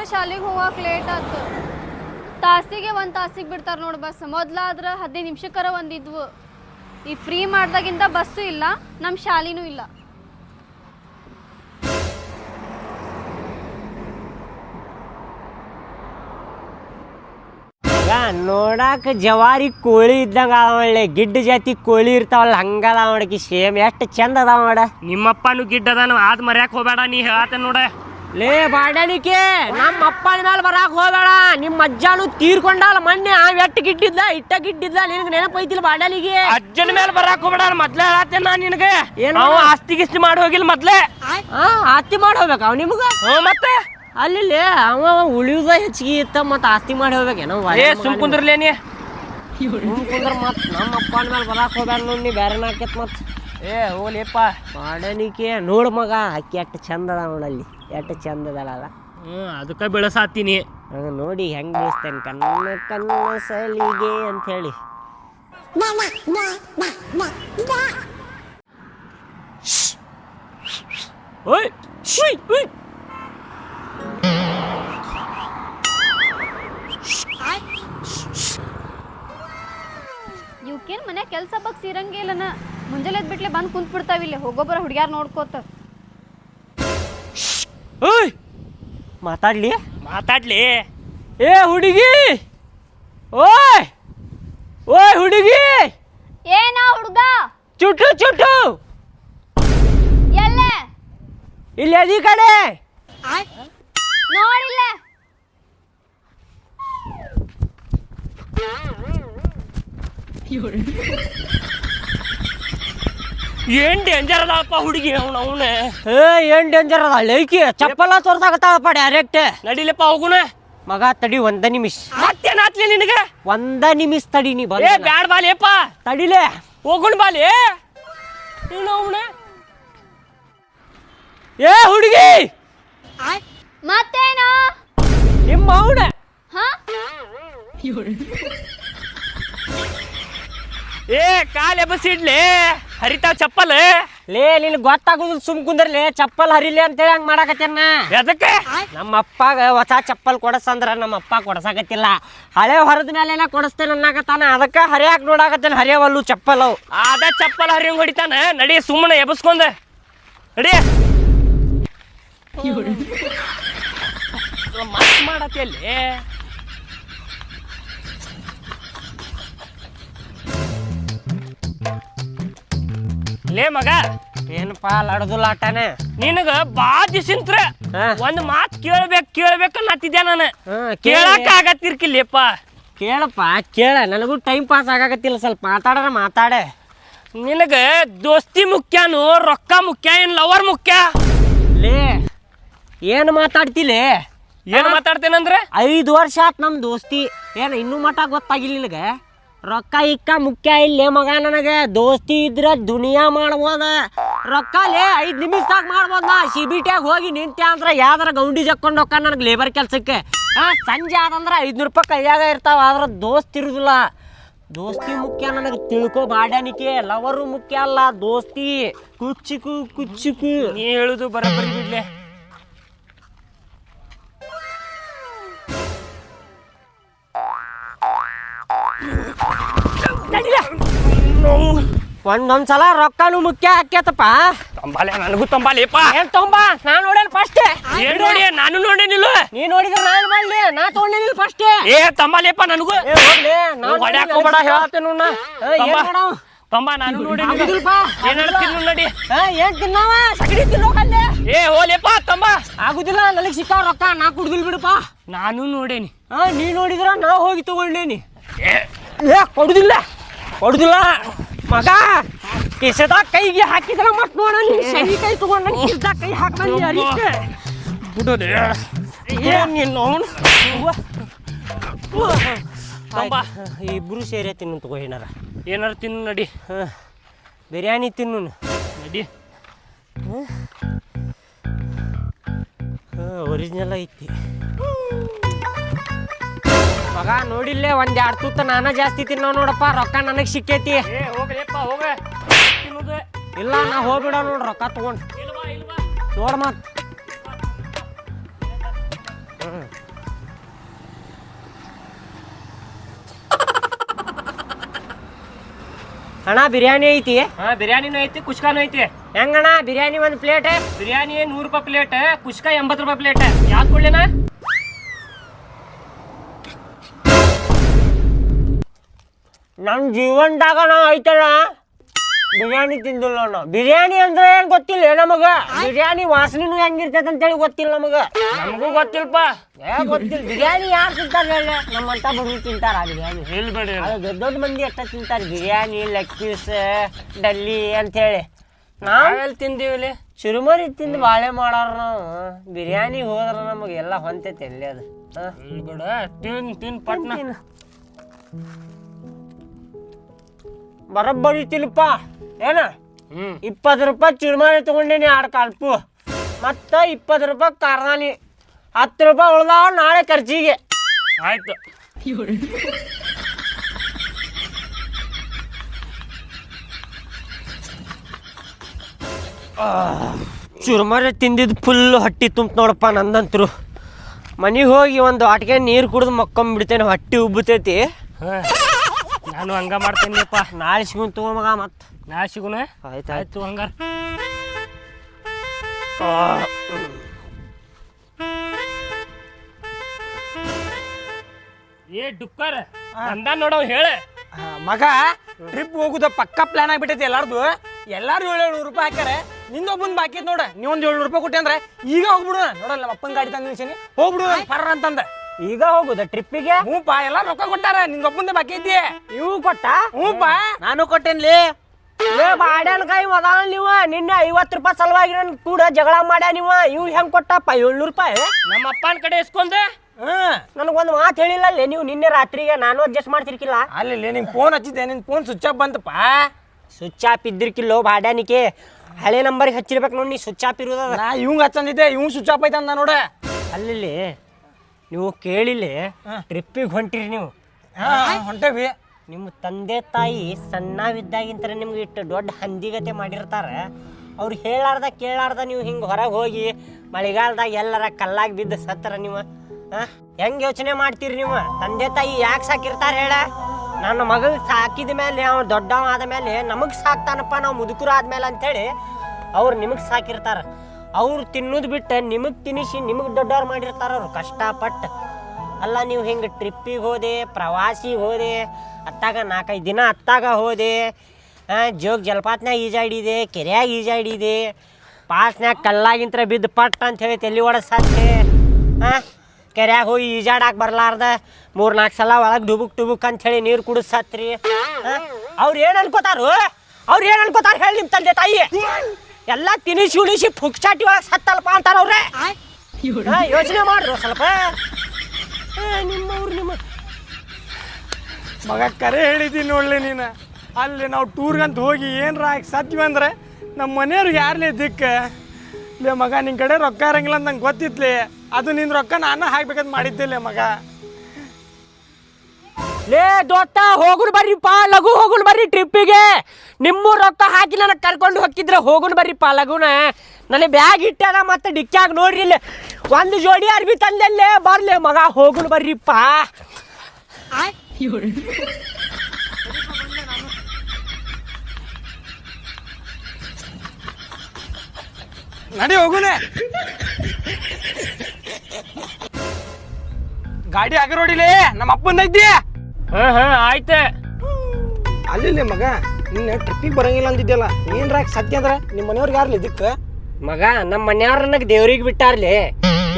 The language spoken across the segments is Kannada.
ಬೇರೆ ಶಾಲೆಗೆ ಹೋಗಕ್ಕೆ ಲೇಟ್ ಆಯ್ತು? ತಾಸಿಗೆ ಒಂದ್ ತಾಸಿಗೆ ಬಿಡ್ತಾರ ನೋಡಿ ಬಸ್ ಮೊದ್ಲಾದ್ರ ಹದಿನೈದು ನಿಮಿಷಕ್ಕರ ಒಂದಿದ್ವು. ಈ ಫ್ರೀ ಮಾಡ್ದಾಗಿಂದ ಬಸ್ಸು ಇಲ್ಲ ನಮ್ಮ ಶಾಲಿನೂ ಇಲ್ಲ. ನೋಡಾಕ ಜವಾರಿ ಕೋಳಿ ಇದ್ದಂಗ ಅವಳೆ ಒಳ್ಳೆ. ಗಿಡ್ಡ ಜಾತಿ ಕೋಳಿ ಇರ್ತಾವಲ್ಲ ಹಂಗದ ಅವಳಿಗೆ ಸೇಮ್ ಎಷ್ಟು ಚಂದ ಅದಾವ ನೋಡ. ನಿಮ್ಮಪ್ಪನು ಗಿಡ್ಡ ಅದಾನ ಆದ್ ಮರ್ಯಾಕ್ ಹೋಗ್ಬೇಡ ನೀ ಹೇಳತ್ತ ನೋಡ. ಲೇ ಬಾಡಾಣಿಕೆ ನಮ್ಮ ಅಪ್ಪನ ಮೇಲೆ ಬರಾಕ್ ಹೋಗಬೇಡ. ನಿಮ್ಮ ಅಜ್ಜಾನು ತೀರ್ಕೊಂಡಲ್ಲ ಮೊನ್ನೆ ಆ ಎಟ್ಟ ಗಿಟ್ಟಿದ್ದ ಇಟ್ಟ ಗಿಟ್ಟಿದ್ದ ನಿನಗೆ ನೆನಪೈತಿಲ್ಲ ಬಾಡಾಲಿಗೆ ಅಜ್ಜನ ಮೇಲೆ ಬರಾಕ್ ಹೋಗ್ಬೇಡ ಮೊದ್ಲೇ ಹೇಳತ್ತೆ ನಾ ನಿನಗೆ? ಏನು ಆಸ್ತಿ ಗಿಸ್ತಿ ಮಾಡಿ ಹೋಗಿಲ್ಲ ಮೊದ್ಲೇ. ಆ ಆಸ್ತಿ ಮಾಡಿ ಹೋಗ್ಬೇಕು ಅವ್ ನಿಮ್ಗ? ಮತ್ತೆ? ಅಲ್ಲಿ ಅವ ಉಳಿಯುದ ಹೆಚ್ಚಿಗೆ ಇತ್ತ ಮತ್ತೆ ಆಸ್ತಿ ಮಾಡಿ ಹೋಗ್ಬೇಕೇನೋ ಸುಮ್ ಕುಂದ್ರಲೇ ನೀ. ಕುಂದ್ರ ಮತ್ ನಮ್ಮ ಅಪ್ಪನ ಮೇಲೆ ಬರಾಕ್ ಹೋಗ್ಬೇಡ ನೋಡಿ ನೀ ಬೇರೆ ಮತ್ತೆ. ಮತ್ ಏ ಹೋಗ್ಲಿಪ್ಪ. ಮಾಡನಿಕೆ ನೋಡು ಮಗ ಅಕ್ಕಿ ಎಷ್ಟು ಚಂದ ಅದ ನೋಡಲ್ಲಿ ಎಷ್ಟು ಚಂದ ಅದಲ್ಲ ಹ್ಞೂ ಅದಕ್ಕೆ ಬೆಳಸಾತೀನಿ. ನೋಡಿ ಹೆಂಗ್ ಬೆಳೆಸ್ತೇನೆ ಕನ್ನ ಕನ್ನ ಸಲಿಗೆ ಅಂತ ಹೇಳಿ ಓಯ್ ಉಯ್, ಉಯ್. ಇವಕ್ಕೇನು ಮನೆ ಕೆಲಸ ಬಗ್ಗೆ ಸಿರಂಗೇ ಇಲ್ಲನ? ಮುಂಜಾನೆ ಬಿಟ್ಲೆ ಬಂದು ಕುಂತ್ ಬಿಡ್ತಾವ ಇಲ್ಲಿ. ಹೋಗೋಬರ ಹುಡುಗ್ಯಾರ ನೋಡ್ಕೋತ. ಓಯ್! ಮಾತಾಡ್ಲಿ? ಮಾತಾಡ್ಲಿ. ಏ ಹುಡುಗಿ! ಓಯ್! ಓಯ್ ಹುಡುಗಿ! ಏನಾ ಹುಡುಗ? ಚುಟ್ಟು ಚುಟ್ಟು ಎಲ್ಲ? ಇಲ್ಲಿ ಅದಿ ಕಡೆ! ನೋಡಿಲ್ಲ ಏನ್ ಡೇಂಜರ್ ಅದಪ್ಪ ಹುಡುಗಿ ಅವ್ನ ಅವನ? ಏ ಏನ್ ಡೇಂಜರ್ ಅದ? ಲೈಕಿ ಚಪ್ಪಲ ತೋರ್ಸಾಕತ್ತಾಳಪ್ಪ ಡೈರೆಕ್ಟ್ ನಡಿಲಪ್ಪ ಹೋಗುಣ ಮಗ ತಡಿ ಒಂದ ನಿಮಿಷ. ಮತ್ತೇನಾತ್ಲಿ ನಿನಗೆ? ಒಂದ ನಿಮಿಷ ತಡಿ ನೀ ಏ ಬಂದ ಬ್ಯಾಡ ಬಾಲಿಯಪ್ಪ ತಡಿಲೆ. ಹೋಗುಣ ಬಾಲಿ ನೀನು ಅವನ? ಏ ಹುಡುಗಿ! ಮತ್ತೇನಾ? ನಿಮ್ಮ ಅವನ. ಹಾ? ಏ ಕಾಲೆ ಎಬಸಿಡ್ಲಿ ಹರಿತಾವ್ ಚಪ್ಪಲ್? ಲೇ ನಿನ್ ಗೊತ್ತಾಗುದು ಸುಮ್ ಕುಂದ್ರಲೇ ಚಪ್ಪಲ್ ಹರಿಲಿ ಅಂತೇಳಿ ಹಂಗ್ ಮಾಡಾಕತ್ತೇನ ಎದಕ್ಕೆ? ನಮ್ಮ ಅಪ್ಪಾಗ ಹೊಸ ಚಪ್ಪಲ್ ಕೊಡಸಂದ್ರ ನಮ್ಮ ಅಪ್ಪ ಕೊಡಸಾಕತ್ತಿಲ್ಲ. ಹಳೆ ಹೊರದ ಮೇಲೆಲ್ಲ ಕೊಡಸ್ತೇನೆ ಅನ್ನಾಕತ್ತಾನ ಅದಕ್ಕ ಹರಿಯಾಕ ನೋಡಾಕತ್ತೇನೆ ಹರಿಯವಲ್ಲು ಚಪ್ಪಲ್ ಅವು. ಅದ ಚಪ್ಪಲ್ ಹರಿಯಂಗ್ ಹೊಡಿತಾನ? ನಡಿ ಸುಮ್ಮನೆ ಎಬಸ್ಕೊಂಡ. ನಡಿ. ಮಾಡತ್ತೆ ಅಲ್ಲಿ? ಲೇ ಮಗ ಏನಪ್ಪ ಲಡದು ಲಾಟನೆ ನಿನಗ ಬಾ ದಿಸಿಂತ್ರ ಹಾ. ಒಂದ್ ಮಾತ್ ಕೇಳ್ಬೇಕು ಕೇಳ್ಬೇಕು ಅನ್ನತ್ತಿದ್ದೆ ನಾನು? ಹಾ, ಕೇಳಕ್ ಆಗತ್ತಿರ್ಕಿಲ್ಲಪ್ಪ ಕೇಳಪ್ಪ ಕೇಳ ನನಗೂ ಟೈಮ್ ಪಾಸ್ ಆಗಾಕತ್ತಿಲ್ಲ ಸ್ವಲ್ಪ ಮಾತಾಡರ ಮಾತಾಡೆ. ನಿನಗ ದೋಸ್ತಿ ಮುಖ್ಯನು ರೊಕ್ಕ ಮುಖ್ಯ ಏನ್ ಲವರ್ ಮುಖ್ಯ? ಲೇ ಏನು ಮಾತಾಡ್ತಿಲೇ ಏನ್ ಮಾತಾಡ್ತೇನಂದ್ರೆ? ಐದು ವರ್ಷ ಆತ್ ನಮ್ ದೋಸ್ತಿ. ಏನು ಇನ್ನೂ ಮಟ ಗೊತ್ತಾಗಿಲ್ಲ ನಿನಗೆ? ರೊಕ್ಕ ಇಕ್ಕ ಮುಖ್ಯ ಇಲ್ಲೇ ಮಗ ನನಗೆ. ದೋಸ್ತಿ ಇದ್ರೆ ದುನಿಯಾ ಮಾಡ್ಬೋದ. ರೊಕ್ಕ ಲೇ, ಐದು ನಿಮಿಷದಾಗ ಮಾಡ್ಬೋದ ನಾ. ಹೋಗಿ ನಿಂತೆ ಅಂದ್ರೆ ಯಾವ್ದಾರ ಗೌಂಡಿ ಜಕ್ಕೊಂಡು ಹೋಗ ನನಗೆ ಲೇಬರ್ ಕೆಲ್ಸಕ್ಕೆ. ಹಾ ಸಂಜೆ ಆದಂದ್ರೆ ಐದ್ನೂರು ರೂಪಾಯಿ ಕೈಯಾಗ ಇರ್ತಾವ, ಆದ್ರೆ ದೋಸ್ತಿ ಇರುದಿಲ್ಲ. ದೋಸ್ತಿ ಮುಖ್ಯ ನನಗೆ ತಿಳ್ಕೊ ಬಾಡ್ಯಾನಿಕೆ. ಲವರು ಮುಖ್ಯ ಅಲ್ಲ, ದೋಸ್ತಿ. ಕುಚ್ಚಿಕು ಕುಚ್ಚಿಕು. ನೀ ಹೇಳುದು ಬರಬರಿ ಬಿಡ್ಲೆ. ಒಂದೊಂದ್ಸಲ ರೊಕ್ಕನು ಮುಖ್ಯ ಆಕೇತಪ್ಪ ತಂಬಾಲೆ ನನಗೂ ತಂಬಾಲೇಪ ಏನ್ ತೊಂಬ? ನಾ ನೋಡೇನ್ ಫಸ್ಟ್ ಏನ್ ನೋಡಿ ನಾನು ನೋಡೇನಿಲ್ಲ ನೀ ನೋಡಿದ್ರೆ ನಾನು ಮಾಡ್ಲಿ. ನಾ ತೊಗೊಂಡಿಲ್ಲ ಫಸ್ಟ್ ಏ ತಂಬಾಲೇಪ ನನಗೂ. ನಾನ್ ಹೊಡ್ಯಾಕ್ ಹೋಗ್ಬೇಡ ಹೇಳತ್ತೇನು ತಂಬಾ. ನಾನು ನೋಡೇನಿಲ್ಲ ಏನ್ ಹೇಳ್ತೀನಿ ನಡಿ ಏನ್ ತಿನ್ನವ? ಸಗಡಿ ತಿನ್ನೋಕಲ್ಲೇ. ಏ ಹೋಲೇಪ ತಂಬ. ಆಗುದಿಲ್ಲ ನನಗೆ ಸಿಕ್ಕಾವ ರೊಕ್ಕ. ನಾ ಕುಡ್ದಿಲ್ ಬಿಡಪ್ಪ ನಾನು ನೋಡೇನಿ. ಹಾ ನೀ ನೋಡಿದ್ರ ನಾ ಹೋಗಿ ತಗೊಂಡೇನಿ ಏ. ಏ ಕೊಡುದಿಲ್ಲ. ಕೊಡುದಿಲ್ಲ. ಮಗ ಕಿಸದ ಕೈಗೆ ಹಾಕಿದ್ರ ಮತ್ ನೋಡ ಸರಿ ಕೈ ತಗೊಂಡ ಕಿಸದ ಕೈ ಹಾಕ್ಬಂದಿ ಅರಿಕೆ ಬಿಡೋದೆ. ಏನ್ ನಿನ್ನ ಇಬ್ರು ಸೇರಿ ತಿನ್ನು ತಗೋ ಏನಾರ. ಏನಾರ ತಿನ್ನು ನಡಿ. ಹಾಂ. ಬಿರಿಯಾನಿ ತಿನ್ನು. ನಡಿ. ಹಾ. ಒರಿಜಿನಲ್ ಐತಿ. ಮಗ ನೋಡಿಲ್ಲೇ ಒಂದ್ ಎರಡ್ ತುತ್ತ ನಾನ ಜಾಸ್ತಿ ತಿನ್ನೋ ನೋಡಪ್ಪ ರೊಕ್ಕ ನನಗ್ ಸಿಕ್ಕೈತಿ. ಏ ಹೋಗ್ಲೇಪ್ಪ ಹೋಗ ತಿನ್ನುದು. ಇಲ್ಲ ನಾ ಹೋಗ್ಬಿಡ ನೋಡ್ ರೊಕ್ಕ ತಗೊಂಡ್. ಇಲ್ವಾ ಇಲ್ವಾ? ನೋಡ್ ಮತ್. ಅಣ್ಣ ಬಿರಿಯಾನಿ ಐತಿ? ಹಾ ಬಿರಿಯಾನಿನೂ ಐತಿ ಕುಷ್ಕಾನು ಐತಿ. ಹೆಂಗಣ್ಣ ಬಿರಿಯಾನಿ ಒಂದು ಪ್ಲೇಟ್? ಬಿರಿಯಾನಿ ನೂರು ರೂಪಾಯಿ ಪ್ಲೇಟ್ ಕುಷ್ಕ ಎಂಬತ್ತು ರೂಪಾಯಿ ಪ್ಲೇಟ್. ಯಾಕೆ ಕೊಡ್ಲಿನ ನಮ್ಮ ಜೀವನದಾಗ ನಾವು ಐತಲ್ಲ ಬಿರಿಯಾನಿ ತಿಂದಿಲ್ಲ ನಾವು ಬಿರಿಯಾನಿ ಅಂದ್ರೆ ಏನು ಗೊತ್ತಿಲ್ಲ ನಮಗ? ಬಿರಿಯಾನಿ ವಾಸನೆನೂ ಹೆಂಗಿರ್ತೈತೆ ಅಂತೇಳಿ ಗೊತ್ತಿಲ್ಲ ನಮಗ. ನಮಗೂ ಗೊತ್ತಿಲ್ಲಪ್ಪ. ಏ ಗೊತ್ತಿಲ್ಲ. ಬಿರಿಯಾನಿ ಯಾರು ತಿಂತಾರ ಹೇಳಿ? ನಮ್ಮಂತ ಬಡವ್ರು ತಿಂತಾರ ಬಿರಿಯಾನಿ. ಹೇಳ್ಬೇಡಿ ಅದು ದೊಡ್ಡ ದೊಡ್ಡ ಮಂದಿ ಅಷ್ಟ ತಿಂತಾರೆ? ಬಿರಿಯಾನಿ ಲೆಗ್ ಪೀಸ್ ಡಲ್ಲಿ ಅಂತೇಳಿ. ನಾವು ನಾವೆಲ್ಲಿ ತಿಂದೀವಿಲಿ? ಚುರುಮರಿ ತಿಂದು ಬಾಳೆ ಮಾಡಾರ ನಾವು. ಬಿರಿಯಾನಿ ಹೋದ್ರ ನಮಗೆ ಎಲ್ಲ ಹೊಂತೈತೆ ಎಲ್ಲಿ ಅದು. ತಿನ್ ತಿನ್ ಪಟ್ನ. ಬರೋಬ್ಬರಿ ತಿಲ್ಪ ಏನ? ಇಪ್ಪತ್ತು ರೂಪಾಯಿ ಚುರುಮಾರಿ ತಗೊಂಡೀನಿ ಎರಡು ಕಾಲ್ಪು. ಮತ್ತು ಇಪ್ಪತ್ತು ರೂಪಾಯಿ ಕಾರ್ದಾನಿ ಹತ್ತು ರೂಪಾಯಿ ಉಳ್ದಾವ ನಾಳೆ ಖರ್ಚಿಗೆ. ಆಯ್ತು. ಚುರುಮರಿ ತಿಂದಿದ್ದು ಫುಲ್ ಹಟ್ಟಿ ತುಂಬ ನೋಡಪ್ಪ ನಂದಂತ್ರು. ಮನೆಗೆ ಹೋಗಿ ಒಂದು ಆಟಿಗೆ ನೀರು ಕುಡಿದು ಮಕ್ಕೊಂಬಿಡ್ತೇನೆ ಹಟ್ಟಿ ಉಬ್ಬತೈತಿ. ಹಾ. ನಾನು ಹಂಗ ಮಾಡ್ತೇನಿಪ್ಪ ನಾಳೆ ಸಿಗುನ್ ತಗೋ ಮಗ ಮತ್ತೆ. ನಾಳೆ ಸಿಗುನ? ಆಯ್ತು ಆಯ್ತು. ಹಂಗಾರ. ಏ ಡುಕ್ಕರ್ ಅಂದ ನೋಡವ್ ಹೇಳ. ಮಗ ಟ್ರಿಪ್ ಹೋಗುದ ಪಕ್ಕ ಪ್ಲಾನ್ ಆಗ್ಬಿಟ್ಟೈತಿ ಎಲ್ಲಾರ್ದು. ಎಲ್ಲಾರು ಏಳು ನೂರು ರೂಪಾಯಿ ಹಾಕ್ಯಾರ ನಿಂದೊಬ್ಬನ್ ಬಾಕಿ ನೋಡ. ನೀವೊಂದ್ ಏಳ್ನೂರು ರೂಪಾಯಿ ಕೊಟ್ಟಿ ಅಂದ್ರೆ ಈಗ ಹೋಗ್ಬಿಡು. ನೋಡಲ್ಲ ನಮ್ಮ ಅಪ್ಪನ ಗಾಡಿ ತಂದು ನಿಲ್ಸೀನಿ. ಹೋಗ್ಬಿಡು ಪರ್ರ ಅಂತಂದ. ಈಗ ಹೋಗುದ ಟ್ರಿಪ್ಪಿಗೆ? ಹ್ಞೂಪ್ಪ ಎಲ್ಲ ರೊಕ್ಕ ಕೊಟ್ಟಾರ ನಿಂದೊಬ್ಬಂದ ಬಾಕಿ ಐತಿ ಇವು ಕೊಟ್ಟ? ಹ್ಞೂಪ್ಪ ನಾನು ಕೊಟ್ಟೇನ್ಲಿ? ಏ ಬಾಡ್ಯಾನ ಕೈ ಮದಾನ ನೀವ? ನಿನ್ನೆ ಐವತ್ತು ರೂಪಾಯಿ ಸಲುವಾಗಿ ನನ್ ಕೂಡ ಜಗಳ ಮಾಡ್ಯ ನೀವ? ಇವ್ ಹೆಂಗ್ ಕೊಟ್ಟಪ್ಪ ಏಳ್ನೂರು ರೂಪಾಯಿ? ನಮ್ಮ ಅಪ್ಪನ ಕಡೆ ಇಸ್ಕೊಂಡೆ? ಹ್ಮ್ ನನಗೊಂದು ಮಾತು ಹೇಳಿಲ್ಲ ಅಲ್ಲೇ ನೀವು ನಿನ್ನೆ ರಾತ್ರಿಗೆ ನಾನು ಅಡ್ಜಸ್ಟ್ ಮಾಡ್ತಿರ್ಕಿಲ್ಲ? ಅಲ್ಲಿ ನಿಂಗೆ ಫೋನ್ ಹಚ್ಚಿದ್ದೆ ನಿನ್ ಫೋನ್ ಸ್ವಿಚ್ ಆಫ್ ಬಂತಪ್ಪ. ಸ್ವಿಚ್ ಆಫ್ ಇದ್ದಿರ್ಕಿಲ್ಲೋ ಬಾಡ್ಯಾನಿಕೆ? ಹಳೆ ನಂಬರ್ಗೆ ಹಚ್ಚಿರ್ಬೇಕು ನೋಡಿ ನೀ ಸ್ವಿಚ್ ಆಫ್ ಇರೋದ ನಾ ಇವಂಗ ಹಚ್ಚಂದಿದ್ದೆ ಇವ್ ಸ್ವಿಚ್ ಆಫ್ ಐತಂದ ನೋಡ. ಅಲ್ಲಿ ನೀವು ಕೇಳಿಲ್ಲ ಟ್ರಿಪ್ಪಿಗೆ ಹೊಂಟಿರಿ ನೀವು. ಹೊಂಟೇವಿ. ನಿಮ್ಮ ತಂದೆ ತಾಯಿ ಸಣ್ಣವಿದ್ದಾಗಿಂತ ನಿಮ್ಗೆ ಇಟ್ಟು ದೊಡ್ಡ ಹಂದಿಗತೆ ಮಾಡಿರ್ತಾರ. ಅವ್ರು ಹೇಳಾರ್ದ ಕೇಳಾರ್ದ ನೀವು ಹಿಂಗೆ ಹೊರಗೆ ಹೋಗಿ ಮಳೆಗಾಲದಾಗ ಎಲ್ಲರ ಕಲ್ಲಾಗಿ ಬಿದ್ದು ಸತ್ತರ ನೀವು ಹೆಂಗೆ ಯೋಚನೆ ಮಾಡ್ತೀರಿ ನೀವು? ತಂದೆ ತಾಯಿ ಯಾಕೆ ಸಾಕಿರ್ತಾರ ಹೇಳ? ನನ್ನ ಮಗ ಸಾಕಿದ ಮೇಲೆ ಅವ್ನು ದೊಡ್ಡವ ಆದ ಮೇಲೆ ನಮಗೆ ಸಾಕ್ತಾನಪ್ಪ ನಾವು ಮುದುಕರು ಆದ್ಮೇಲೆ ಅಂತೇಳಿ ಅವ್ರು ನಿಮಗೆ ಸಾಕಿರ್ತಾರ. ಅವ್ರು ತಿನ್ನೋದು ಬಿಟ್ಟು ನಿಮಗೆ ತಿನ್ನಿಸಿ ನಿಮಗೆ ದೊಡ್ಡವ್ರು ಮಾಡಿರ್ತಾರ ಅವ್ರು, ಕಷ್ಟಪಟ್ಟು. ಅಲ್ಲ, ನೀವು ಹಿಂಗೆ ಟ್ರಿಪ್ಪಿಗೆ ಹೋದೆ, ಪ್ರವಾಸಿಗೆ ಹೋದೆ ಅತ್ತಾಗ ನಾಲ್ಕೈದು ದಿನ ಅತ್ತಾಗ ಹೋದೆ ಜೋಗ ಜಲಪಾತ್ನಾಗ ಈಜಾಡಿದೆ ಕೆರೆಯಾಗ ಈಜಾಡಿದೆ ಪಾಸ್ನಾಗ ಕಲ್ಲಾಗಿಂತ್ರ ಬಿದ್ದು ಪಟ್ ಅಂತ ಹೇಳಿ ತಲೆ ಒಡಸತ್ತೆ ಹಾಂ ಕೆರೆಯಾಗ ಹೋಗಿ ಈಜಾಡಕ್ಕೆ ಬರಲಾರ್ದ ಮೂರು ನಾಲ್ಕು ಸಲ ಒಳಗೆ ಡುಬುಕ್ ಡುಬುಕ್ ಅಂತ ಹೇಳಿ ನೀರು ಕುಡಿಸತ್ರಿ ಅವ್ರು ಏನು ಅನ್ಕೋತಾರು? ಅವ್ರು ಏನು ಅನ್ಕೋತಾರ ಹೇಳಿ ನಿಮ್ಮ ತಂದೆ ತಾಯಿ? ಎಲ್ಲ ತಿನಿಸಿ ಉಳಿಸಿ ಪುಕ್ಸಾಟಿ ಒಳಗೆ ಸತ್ತಲ್ಪ ಅಂತಾರ ಅವ್ರೆ ಯೋಚನೆ ಮಾಡ್ರು ಸ್ವಲ್ಪ. ಏ, ನಿಮ್ಮವ್ರು ನಿಮ್ಮ ಮಗ ಕರೆ ಹೇಳಿದ್ದೀನಿ ನೋಡ್ಲಿ ನೀನು. ಅಲ್ಲಿ ನಾವು ಟೂರ್ಗಂತ ಹೋಗಿ ಏನ್ರ ಹಾಕಿ ಸತ್ವಿ ಅಂದ್ರೆ ನಮ್ಮ ಮನೆಯವ್ರಿಗೆ ಯಾರಲೇ ದಿಕ್ಕ ಲೇ ಮಗ ನಿನ್ನ ಕಡೆ ರೊಕ್ಕ ಇರಂಗಿಲ್ಲ ಅಂತ ನಂಗೆ ಗೊತ್ತಿತ್ತು ಅದು ನಿನ್ನ ರೊಕ್ಕ ನಾನು ಹಾಕ್ಬೇಕಂತ ಮಾಡಿದ್ದಿಲ್ಲ ಮಗ. ಲೇ ದೋಸ್ತ ಹೋಗುನ್ ಬರ್ರಿಪ್ಪ ಲಘು ಹೋಗುನ್ ಬರ್ರಿ ಟ್ರಿಪ್ಪಿಗೆ ನಿಮ್ಮ ರೊಕ್ಕ ಹಾಕಿ ನನಗೆ ಕರ್ಕೊಂಡು ಹೋಗಿದ್ರೆ ಹೋಗುನ್ ಬರ್ರಿಪ್ಪ ಲಘುನ. ನನಗೆ ಬ್ಯಾಗ್ ಇಟ್ಟಾಗ ಮತ್ತೆ ಡಿಕ್ಕಾಗ ನೋಡ್ರಿ ಇಲ್ಲಿ. ಒಂದು ಜೋಡಿ ಅರ್ಬಿ ತಂದಲ್ಲೆ, ಬರ್ಲಿ ಮಗ, ಹೋಗುನ್ ಬರ್ರಿಪ್ಪ ನಡಿ ಹೋಗುನೆ. ಗಾಡಿ ಅಗರೋಡಿಲಿ ನಮ್ಮ ಅಪ್ಪನ ಐತಿ. ಹಾ ಹಾ ಆಯ್ತೆ. ಅಲ್ಲಿ ಮಗ ನಿನ್ನ ಟ್ರಿಪ್ಪಿಗೆ ಬರಂಗಿಲ್ಲ ಅಂದಿದ್ದೆಲ್ಲ ಏನ್ರ ಸತ್ಯ ಅಂದ್ರೆ? ನಿಮ್ಮ ಮನೆಯವ್ರಿಗೆ ಯಾರ್ಲಿ ದಿಕ್ಕ? ಮಗ ನಮ್ಮ ಮನೆಯವ್ರ ನನಗೆ ದೇವ್ರಿಗೆ ಬಿಟ್ಟಾರ್ಲಿ.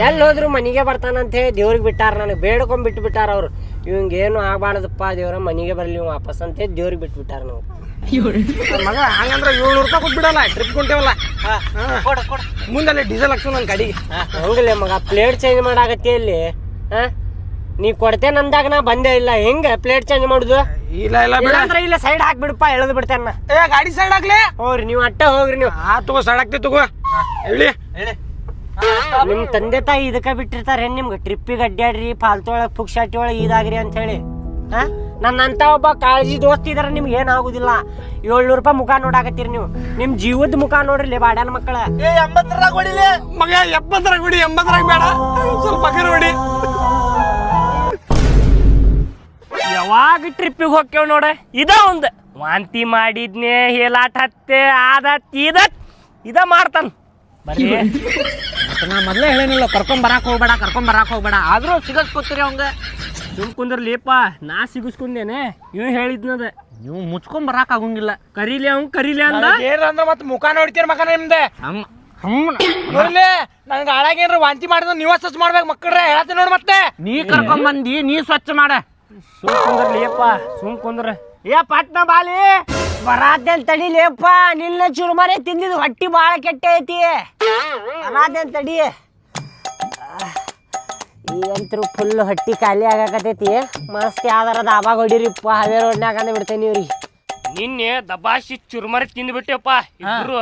ಎಲ್ಲಿ ಹೋದ್ರು ಮನೆಗೆ ಬರ್ತಾನಂತ ಹೇಳಿ ದೇವ್ರಿಗೆ ಬಿಟ್ಟಾರ ನನಗೆ. ಬೇಡ್ಕೊಂಡ್ ಬಿಟ್ಟು ಬಿಟ್ಟಾರ ಅವ್ರು. ಇವಂಗೆ ಏನು ಆಗ್ಬಾರ್ದಪ್ಪ ದೇವ್ರ ಮನೆಗೆ ಬರಲಿ ಇವ್ ವಾಪಸ್ ಅಂತ ಹೇಳಿ ದೇವ್ರಿಗೆ ಬಿಟ್ಟು ಬಿಟ್ಟಾರ ನಾವು ಮಗ ಹಂಗಂದ್ರ ಏಳ್ನೂರು ರೂಪಾಯಿ ಕೊಟ್ಬಿಡಲ್ಲ ಟ್ರಿಪ್ ಕೊಂಟೇವಲ್ಲ ಕೊಡ ಕೊಡ. ಮುಂದಲ್ಲಿ ಡೀಸೆಲ್ ಹಾಕ್ಸು ನನ್ನ ಗಾಡಿಗೆ ಹಂಗಲೇ ಮಗ ಪ್ಲೇಟ್ ಚೇಂಜ್ ಮಾಡಾಗತ್ತೆ ಇಲ್ಲಿ ಹಾ? ನೀ ಕೊಡ್ತೇನೆ ಅಂದಾಗ ನಾ ಬಂದೇ ಇಲ್ಲ. ಹೆಂಗ? ಪ್ಲೇಟ್ ಚೇಂಜ್ ಮಾಡುದು? ಇಲ್ಲ ಇಲ್ಲ ಬಿಡ. ಅಂದ್ರೆ ಇಲ್ಲ ಸೈಡ್ ಹಾಕ್ಬಿಡಪ್ಪ ಎಳೆದು ಬಿಡ್ತೇನೆ ಏ ಗಾಡಿ ಸೈಡ್ ಹಾಕ್ಲಿ. ಹೋಗ್ರಿ ನೀವು ಅಟ್ಟ ಹೋಗ್ರಿ ನೀವು. ಆ ತಗೋ ಸೈಡ್ ಹಾಕ್ತಿ ತಗೋ. ಹೇಳಿ. ನಿಮ್ ತಂದೆ ತಾಯಿ ಇದಕ್ಕ ಬಿಟ್ಟಿರ್ತಾರೆ ನಿಮ್ಗೆ? ಟ್ರಿಪ್ಪಿಗೆ ಅಡ್ಡಾಡ್ರಿ ಫಾಲ್ತು ಒಳಗೆ ಪುಕ್ಷಾಟಿ ಒಳಗೆ ಇದಾಗ್ರಿ ಅಂತ ಹೇಳಿ. ಹಾ? ನನ್ನಂತ ಒಬ್ಬ ಕಾಳಜಿ ದೋಸ್ತ್ ಇದಾರೆ ನಿಮ್ಗೆ ಏನಾಗುದಿಲ್ಲ ಏಳ್ನೂರು ರೂಪಾಯಿ ಮುಖ ನೋಡಾಕತ್ತೀರಿ ನೀವು. ನಿಮ್ ಜೀವದ ಮುಖ ನೋಡ್ರಿ ಬಾಡ್ಯಾನ ಮಕ್ಕಳ. ಮಗ ಎಪ್ಪತ್ತರಾಗ ಹೊಡಿ ಎಂಬತ್ತರಾಗ ಬೇಡ. ಸ್ವಲ್ಪ ಕರು ಹೊಡಿ ಯಾವಾಗ ಟ್ರಿಪ್ಪಿಗೆ ಹೋಗ್ತೇವ್ ನೋಡ? ಇದ ಒಂದ್. ವಾಂತಿ ಮಾಡಿದ್ನೆ ಹೇಲಾಟ ಹತ್ತೆ ಆದತ್ ಇದತ್ ಇದ ಮಾಡ್ತಾನ. ಬರೀ. ನಾ ಮೊದ್ಲೇ ಹೇಳೇನಿಲ್ಲ ಕರ್ಕೊಂಡ್ ಬರಾಕ್ ಹೋಗ್ಬೇಡ ಕರ್ಕೊಂಡ್ ಬರಾಕ್ ಹೋಗ್ಬೇಡ. ಆದ್ರೂ ಸಿಗಸ್ಕೊತೀರಿ ಅವಂಗ. ಸುಮ್ ಕುಂದ್ರಲಿಪ್ಪ ನಾ ಸಿಗಿಸ್ಕೊಂಡೇನೆ. ಇವ್ ಹೇಳಿದ್ನದ. ನೀವು ಮುಚ್ಕೊಂಡ್ ಬರಾಕ್ ಆಗಂಗಿಲ್ಲ. ಕರೀಲಿ ಅವ್ನ್ ಕರೀಲಿ ಅಂದ. ಏನ್ರ ಅಂದ್ರೆ ಮತ್ತೆ ಮುಖ ನೋಡ್ತೀರ ಮಕ ನಿಮ್ದೆ? ನಂಗೆ ಹಮ್. ನೋಡ್ಲಿ ನನ್ಗೆ ಹಾಳಾಗೇನ್ರ ವಾಂತಿ ಮಾಡಿದ್ರೆ ನೀವ ಸ್ವಚ್ಛ ಮಾಡ್ಬೇಕು ಮಕ್ಕಳ್ರೆ. ಹೇಳತ್ತೀನಿ ನೋಡ್ ಮತ್ತೆ. ನೀ ಕರ್ಕೊಂಡ್ ಬಂದಿ ನೀ ಸ್ವಚ್ಛ ಮಾಡ. ಸುಮ್ ಕುಂದ್ರಲಿಯಪ್ಪ ಸುಮ್ ಕುಂದ್ರ. ಏ ಪಟ್ನ ಬಾಲಿ. ಬರಾತೇನ್ ತಡಿಲಿಯಪ್ಪ ನಿನ್ನ ಚುರುಮರೆ ತಿಂದಿದ್ ಹೊಟ್ಟಿ ಬಾಳ ಕೆಟ್ಟ ಐತಿ. ಬರಾತೇನ್ ತಡಿ. ಈಗಂತರೂ ಫುಲ್ ಹೊಟ್ಟಿ ಖಾಲಿ ಆಗಾಕತೈತಿ ಮಸ್ತ್ ಯಾವ್ದಾರ ದಾಬಾಗ ಹೊಡಿರಿಪ್ಪ ಹವೇ ರೋಡ್ನಾಗ ಅಂದ ಬಿಡ್ತೇನೆ ಇವ್ರಿಗೆ. ನಿನ್ನೆ ದಬಾಸಿ ಚುರುಮರಿ ತಿಂದ್ಬಿಟ್ಟೆಪ್ಪ ಇಬ್ರು.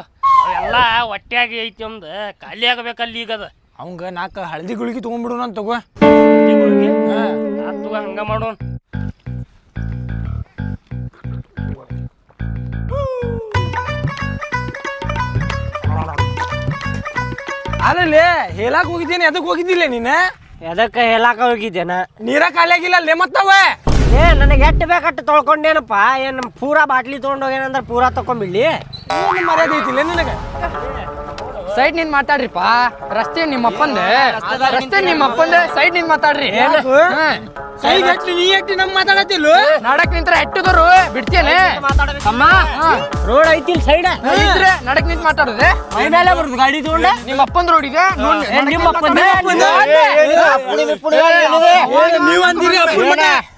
ಅವೆಲ್ಲ ಹೊಟ್ಟೆಯಾಗಿ ಐತಿ ಒಂದ್ ಖಾಲಿ ಆಗಬೇಕಲ್ಲಿ ಈಗ ಅದ ಅವಂಗ ನಾಲ್ಕು ಹಳದಿ ಗುಳಿಗೆ ತೊಗೊಂಡ್ಬಿಡು ನಾನು ತಗೋ. ಆತು ಹಂಗ ಮಾಡೋಣ ಅಲ್ಲೇ ಹೇಳಕ್ ಹೋಗಿದ್ದೀನಿ ಅದಕ್ಕೆ ಹೋಗಿದ್ದಿಲ್ಲ ನೀನು? ಎದಕ್ಕ ಹೇಳಾಕ ಹೋಗಿದ್ದೇನ? ನೀರ ಖಾಲಿ ಆಗಿಲ್ಲ ಅಲ್ಲೇ ಮತ್ತವೆ? ಏ ನನಗೆ ಎಟ್ಟು ಬೇಕಟ್ಟು ತೊಳ್ಕೊಂಡೇನಪ್ಪ? ಏನು ಪೂರಾ ಬಾಟ್ಲಿ ತೊಗೊಂಡೋಗೇನಂದ್ರೆ ಪೂರಾ ತಕೊಂಬಿಡ್ಲಿ ಏನು ಮರ್ಯಾದೆ ಐತಿಲ್ಲ ನಿನಗೆ? ಸೈಡ್ನಿಂದ ಮಾತಾಡ್ರಿಪ್ಪ ರಸ್ತೆ ನಿಮ್ಮ ಅಪ್ಪಂದೆ ರಸ್ತೆ ನಿಮ್ಮ ಅಪ್ಪಂದೆ ಸೈಡ್ನಿಂದ ಮಾತಾಡ್ರಿ ಸೈಡ್ ಗಟ್ಟಿ ನೀ ಎಟ್ಟಿ ನಮ್ ಮಾತಾಡತ್ತಿಲ್ಲ ನಡಕ್ ನಿಂತ್ರ ಹೆಟ್ಟಿದ್ರು ಬಿಡ್ತೇನೆ ಅಮ್ಮ ರೋಡ್ ಐತಿ ಸೈಡ್ ಇದ್ರೆ ನಡಕ್ ನಿಂತ ಮಾತಾಡುದೆ ಮೇಲೆ ಬರುದು ಗಾಡಿ ತಗೊಂಡ ನಿಮ್ಮ ಅಪ್ಪಂದ್ ರೋಡ್ ಇದೆ ನಿಮ್ಮ ಅಪ್ಪಂದೆ? ನೀವ್ ಅಂದಿರಿ ಅಪ್ಪನ್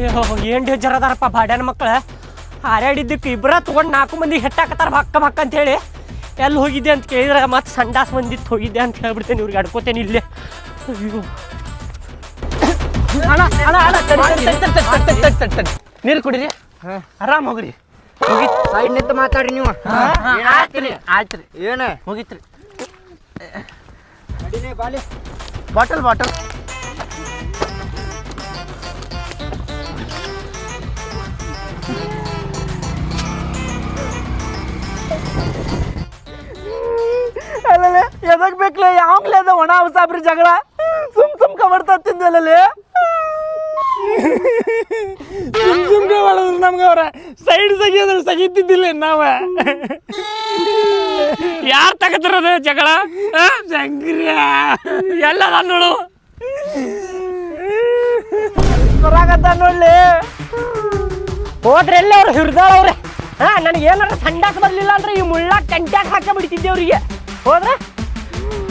ಅಯ್ಯೋ, ಏನ್ ಡೇಂಜರ್ ಅದಾರಪ್ಪ ಬಾಡ್ಯಾನ ಮಕ್ಕಳ ಹಾರಾಡಿದ್ದಕ್ಕೆ ಇಬ್ಬರ ತೊಗೊಂಡು ನಾಲ್ಕು ಮಂದಿ ಹೆಟ್ಟಾಕತ್ತಾರ ಭಕ್ಕ ಭಕ್ಕ ಅಂತ ಹೇಳಿ ಎಲ್ಲಿ ಹೋಗಿದ್ದೆ ಅಂತ ಕೇಳಿದ್ರೆ ಮತ್ತೆ ಸಂಡಾಸ್ ಬಂದಿತ್ತು ಹೋಗಿದ್ದೆ ಅಂತ ಹೇಳ್ಬಿಡ್ತೇನೆ ಇವ್ರಿಗೆ ಅಡ್ಕೋತೇನೆ ಇಲ್ಲೇ. ಅಯ್ಯೋ. ಅಣ್ಣ ಅಣ್ಣ ಅಣ್ಣ ತಡಿ, ತಡಿ, ತಡಿ, ತಡಿ, ತಡಿ, ತಡಿ, ತಡಿ, ತಡಿ. ನೀರು ಕುಡೀರಿ? ಆರಾಮ್ ಹೋಗ್ರಿ. ಸೈಡ್ ನಿಂತು ಮಾತಾಡ್ರಿ ನೀವು. ಆಯ್ತ್ರಿ ಏನ ಹೋಗಿತ್ರಿ. Bottle bottle. ಎದಕ್ ಬೇಕಲೆ? ಯಾವಾಗ್ಲೇ ಅದ ಒಣ ಸಾಬ್ರಿ ಜಗಳ? ಸುಮ್ ಸುಮ್ ಕಬಡ್ತಾ ತಿಂದಲ್ಲಿ ಸುಮ್ ಸುಮ್ನೆ ಹೊಡೆದ್ರು ನಮ್ಗೆ ಅವ್ರ. ಸೈಡ್ ಸಗಿಯೋದ್ರ ಸಗಿತಿದ್ದಿಲ್ಲ ನಾವ. ಯಾರ್ ತಗತ್ರ ಜಗಳ? ಆ? ಶಂಕ್ರಿಯ. ಎಲ್ಲದ ನೋಡು. ಬರಾಕತ್ತ ನೋಡ್ಲಿ. ಹೋದ್ರೆ ಎಲ್ಲ ಅವ್ರು? ಹಿಡ್ದಾಳ ಅವ್ರೆ. ಹಾ ನನಗೆ ಏನಾರ ಸಂಡಾಸ್ ಬರ್ಲಿಲ್ಲ ಅಂದ್ರೆ ಈ ಮುಳ್ಳ ಕಂಟ್ಯಾಕ್ ಹಾಕ ಬಿಡ್ತಿದ್ದೆ ಅವ್ರಿಗೆ. ಹೋದ್ರ?